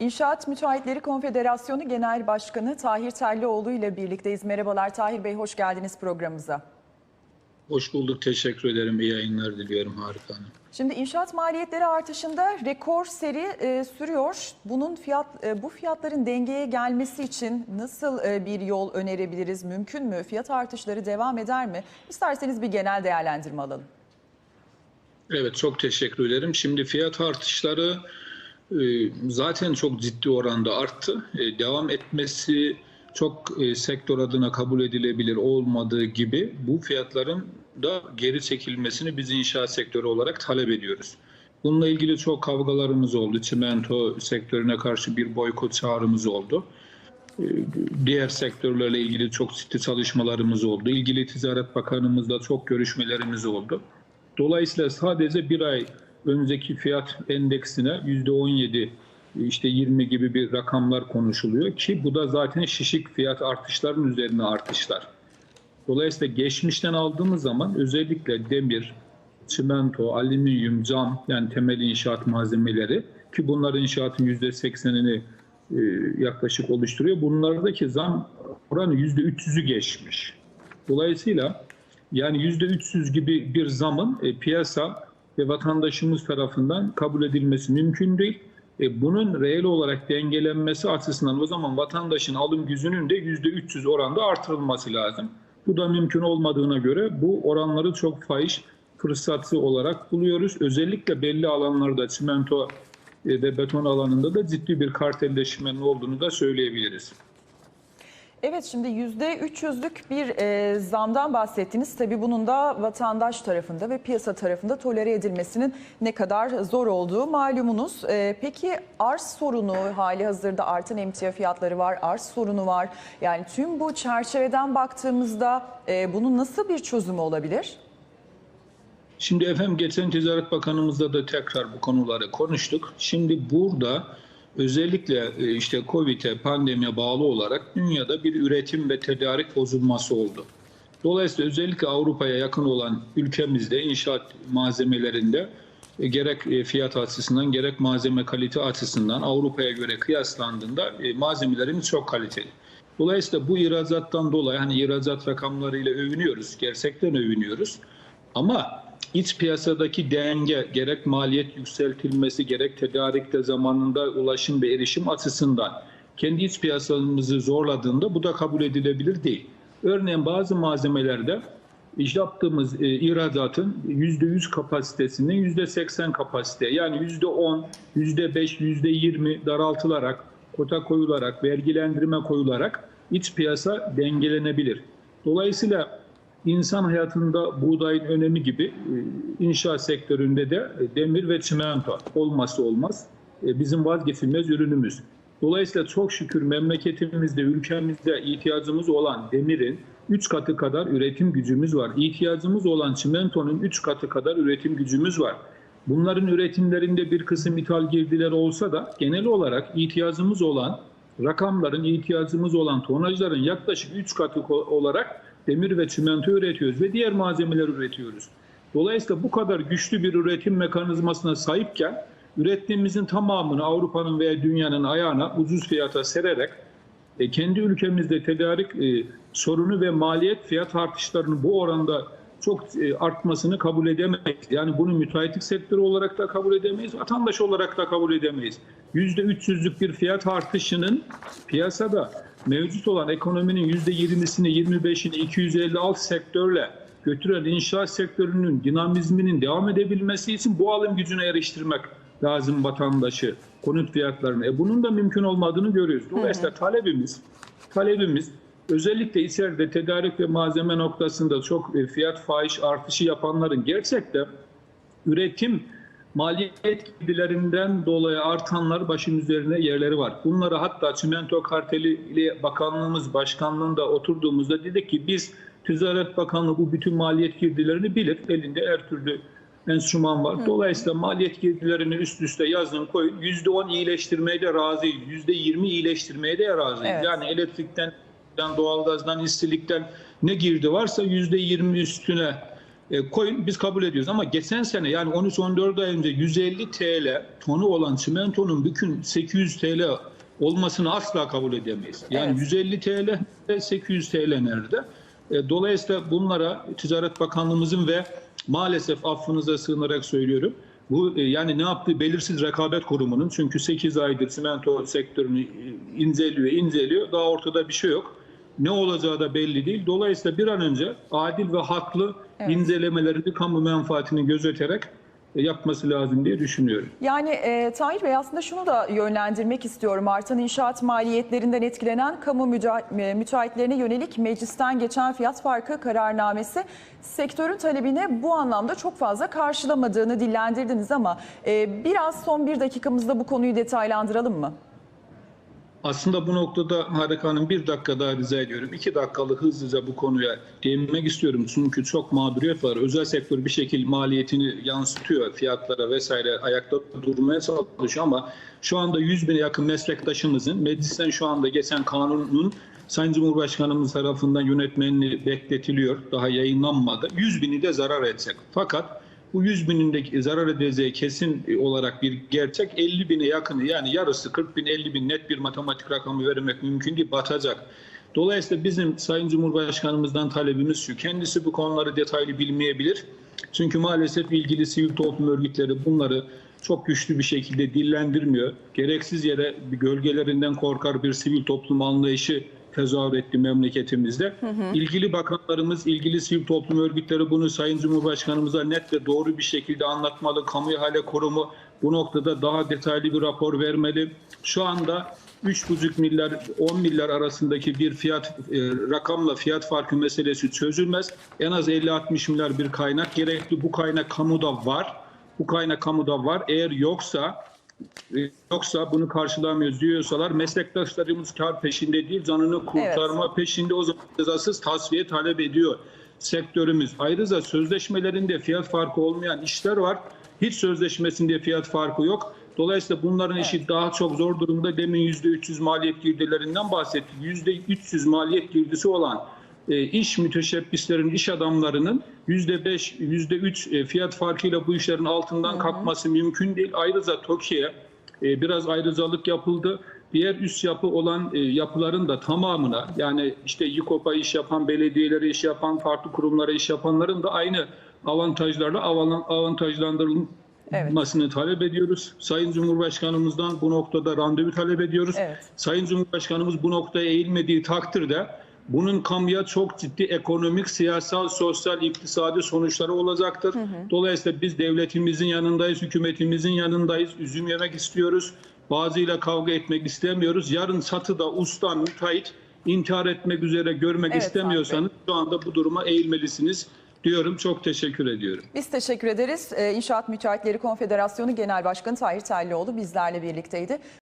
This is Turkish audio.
İnşaat Müteahhitleri Konfederasyonu Genel Başkanı Tahir Terlioğlu ile birlikteyiz. Merhabalar Tahir Bey, hoş geldiniz programımıza. Hoş bulduk. Teşekkür ederim. İyi yayınlar diliyorum. Harika hanım. Şimdi inşaat maliyetleri artışında rekor seri e, sürüyor. Bunun fiyat e, bu fiyatların dengeye gelmesi için nasıl e, bir yol önerebiliriz? Mümkün mü? Fiyat artışları devam eder mi? İsterseniz bir genel değerlendirme alalım. Evet çok teşekkür ederim. Şimdi fiyat artışları zaten çok ciddi oranda arttı. E, Devam etmesi çok e, sektör adına kabul edilebilir olmadığı gibi bu fiyatların da geri çekilmesini biz inşaat sektörü olarak talep ediyoruz. Bununla ilgili çok kavgalarımız oldu. Çimento sektörüne karşı bir boykot çağrımız oldu. E, Diğer sektörlerle ilgili çok ciddi çalışmalarımız oldu. İlgili Ticaret Bakanımızla çok görüşmelerimiz oldu. Dolayısıyla sadece bir ay önceki fiyat endeksine %17 işte 20 gibi bir rakamlar konuşuluyor ki bu da zaten şişik fiyat artışların üzerine artışlar. Dolayısıyla geçmişten aldığımız zaman özellikle demir, çimento, alüminyum, cam yani temel inşaat malzemeleri ki bunların inşaatın %80'ini e, yaklaşık oluşturuyor. Bunlardaki zam oranı %300'ü geçmiş. Dolayısıyla yani %300 gibi bir zamın e, piyasa ve vatandaşımız tarafından kabul edilmesi mümkün değil. E, bunun reel olarak dengelenmesi açısından o zaman vatandaşın alım gücünün de %300 oranda artırılması lazım. Bu da mümkün olmadığına göre bu oranları çok fahiş fırsatı olarak buluyoruz. Özellikle belli alanlarda çimento e, ve beton alanında da ciddi bir kartelleşmenin olduğunu da söyleyebiliriz. Evet şimdi %300'lük bir e, zamdan bahsettiniz. Tabii bunun da vatandaş tarafında ve piyasa tarafında tolere edilmesinin ne kadar zor olduğu malumunuz. E, peki arz sorunu hali hazırda artan emtia fiyatları var, arz sorunu var. Yani tüm bu çerçeveden baktığımızda e, bunun nasıl bir çözümü olabilir? Şimdi efendim geçen Ticaret Bakanımızla da tekrar bu konuları konuştuk. Şimdi burada özellikle e, işte Covid'e, pandemiye bağlı olarak dünyada bir üretim ve tedarik bozulması oldu. Dolayısıyla özellikle Avrupa'ya yakın olan ülkemizde inşaat malzemelerinde e, gerek e, fiyat açısından gerek malzeme kalite açısından Avrupa'ya göre kıyaslandığında malzemelerimiz çok kaliteli. Dolayısıyla bu ihracattan dolayı hani ihracat rakamlarıyla övünüyoruz, gerçekten övünüyoruz. Ama iç piyasadaki denge gerek maliyet yükseltilmesi gerek tedarikte zamanında ulaşım ve erişim açısından kendi iç piyasamızı zorladığında bu da kabul edilebilir değil. Örneğin bazı malzemelerde yaptığımız e, ihracatın %100 kapasitesinin %80 kapasite yani %10, %5, %20 daraltılarak, kota koyularak, vergilendirme koyularak iç piyasa dengelenebilir. Dolayısıyla insan hayatında buğdayın önemi gibi e, inşaat sektöründe de e, demir ve çimento olması olmaz. E, Bizim vazgeçilmez ürünümüz. Dolayısıyla çok şükür memleketimizde, ülkemizde ihtiyacımız olan demirin 3 katı kadar üretim gücümüz var. İhtiyacımız olan çimentonun 3 katı kadar üretim gücümüz var. Bunların üretimlerinde bir kısım ithal girdiler olsa da genel olarak ihtiyacımız olan rakamların, ihtiyacımız olan tonajların yaklaşık 3 katı olarak demir ve çimento üretiyoruz ve diğer malzemeler üretiyoruz. Dolayısıyla bu kadar güçlü bir üretim mekanizmasına sahipken ürettiğimizin tamamını Avrupa'nın veya dünyanın ayağına ucuz fiyata sererek e, kendi ülkemizde tedarik e, sorunu ve maliyet fiyat artışlarının bu oranda çok e, artmasını kabul edemeyiz. Yani bunu müteahhitlik sektörü olarak da kabul edemeyiz, vatandaş olarak da kabul edemeyiz. %300'lük bir fiyat artışının piyasada mevcut olan ekonominin %20'sini, 25'ini 256 sektörle götüren inşaat sektörünün dinamizminin devam edebilmesi için bu alım gücüne eriştirmek lazım vatandaşı konut fiyatlarını. E bunun da mümkün olmadığını görüyoruz. Dolayısıyla talebimiz talebimiz özellikle içeride tedarik ve malzeme noktasında çok e, fiyat fahiş artışı yapanların gerçekten üretim maliyet girdilerinden dolayı artanlar başın üzerine yerleri var. Bunları hatta çimento karteli ile bakanlığımız başkanlığında oturduğumuzda dedik ki biz Ticaret Bakanlığı bu bütün maliyet girdilerini bilir. Elinde her türlü enstrüman var. Dolayısıyla maliyet girdilerini üst üste yazın koyun. %10 iyileştirmeye de razıyız. %20 iyileştirmeye de razıyız. Evet. Yani elektrikten, doğalgazdan, istilikten ne girdi varsa %20 üstüne E, koyun biz kabul ediyoruz ama geçen sene yani 13-14 ay önce 150 TL tonu olan çimentonun bugün 800 TL olmasını asla kabul edemeyiz. Yani Evet. 150 TL ve 800 TL nerede? E, dolayısıyla bunlara Ticaret Bakanlığımızın ve maalesef affınıza sığınarak söylüyorum. Bu e, yani ne yaptığı belirsiz rekabet kurumunun çünkü 8 aydır simento sektörünü e, inceliyor, inceliyor. Daha ortada bir şey yok. Ne olacağı da belli değil. Dolayısıyla bir an önce adil ve haklı Evet. incelemelerini kamu menfaatini gözeterek e, yapması lazım diye düşünüyorum. Yani e, Tahir Bey aslında şunu da yönlendirmek istiyorum. Artan inşaat maliyetlerinden etkilenen kamu e, müteahhitlerine yönelik meclisten geçen fiyat farkı kararnamesi sektörün talebini bu anlamda çok fazla karşılamadığını dillendirdiniz ama e, biraz son bir dakikamızda bu konuyu detaylandıralım mı? Aslında bu noktada Harika Hanım bir dakika daha rica ediyorum. İki dakikalı hızlıca bu konuya değinmek istiyorum. Çünkü çok mağduriyet var. Özel sektör bir şekilde maliyetini yansıtıyor. Fiyatlara vesaire ayakta durmaya çalışıyor ama şu anda 100 bine yakın meslektaşımızın meclisten şu anda geçen kanunun Sayın Cumhurbaşkanımız tarafından yönetmenliği bekletiliyor. Daha yayınlanmadı. 100 bini de zarar edecek. Fakat bu 100 binindeki zarar edeceği kesin olarak bir gerçek 50 bine yakını yani yarısı 40 bin 50 bin net bir matematik rakamı vermek mümkün değil batacak. Dolayısıyla bizim Sayın Cumhurbaşkanımızdan talebimiz şu kendisi bu konuları detaylı bilmeyebilir. Çünkü maalesef ilgili sivil toplum örgütleri bunları çok güçlü bir şekilde dillendirmiyor. Gereksiz yere gölgelerinden korkar bir sivil toplum anlayışı tezahür etti memleketimizde. İlgili bakanlarımız, ilgili sivil toplum örgütleri bunu Sayın Cumhurbaşkanımıza net ve doğru bir şekilde anlatmalı. Kamu ihale kurumu bu noktada daha detaylı bir rapor vermeli. Şu anda 3,5 milyar 10 milyar arasındaki bir fiyat e, rakamla fiyat farkı meselesi çözülmez. En az 50-60 milyar bir kaynak gerekli. Bu kaynak kamuda var. Bu kaynak kamuda var. Eğer yoksa yoksa bunu karşılamıyoruz diyorsalar meslektaşlarımız kar peşinde değil canını kurtarma peşinde o zaman cezasız tasfiye talep ediyor sektörümüz. Ayrıca sözleşmelerinde fiyat farkı olmayan işler var. Hiç sözleşmesinde fiyat farkı yok. Dolayısıyla bunların işi daha çok zor durumda. Demin %300 maliyet girdilerinden bahsettik. %300 maliyet girdisi olan iş müteşebbislerin, iş adamlarının %5, %3 e, fiyat farkıyla bu işlerin altından kalkması mümkün değil. Ayrıca TOKİ'ye e, biraz ayrıcalık yapıldı. Diğer üst yapı olan e, yapıların da tamamına yani işte YİKOP'a iş yapan, belediyelere iş yapan, farklı kurumlara iş yapanların da aynı avantajlarla avan- avantajlandırılmasını talep ediyoruz. Sayın Cumhurbaşkanımızdan bu noktada randevu talep ediyoruz. Evet. Sayın Cumhurbaşkanımız bu noktaya eğilmediği takdirde bunun kamuya çok ciddi ekonomik, siyasal, sosyal, iktisadi sonuçları olacaktır. Dolayısıyla biz devletimizin yanındayız, hükümetimizin yanındayız. Üzüm yemek istiyoruz. Bazıyla kavga etmek istemiyoruz. Yarın satıda usta, müteahhit intihar etmek üzere görmek Evet, istemiyorsanız şu anda bu duruma eğilmelisiniz diyorum. Çok teşekkür ediyorum. Biz teşekkür ederiz. E, İnşaat Müteahhitleri Konfederasyonu Genel Başkanı Tahir Tellioğlu bizlerle birlikteydi.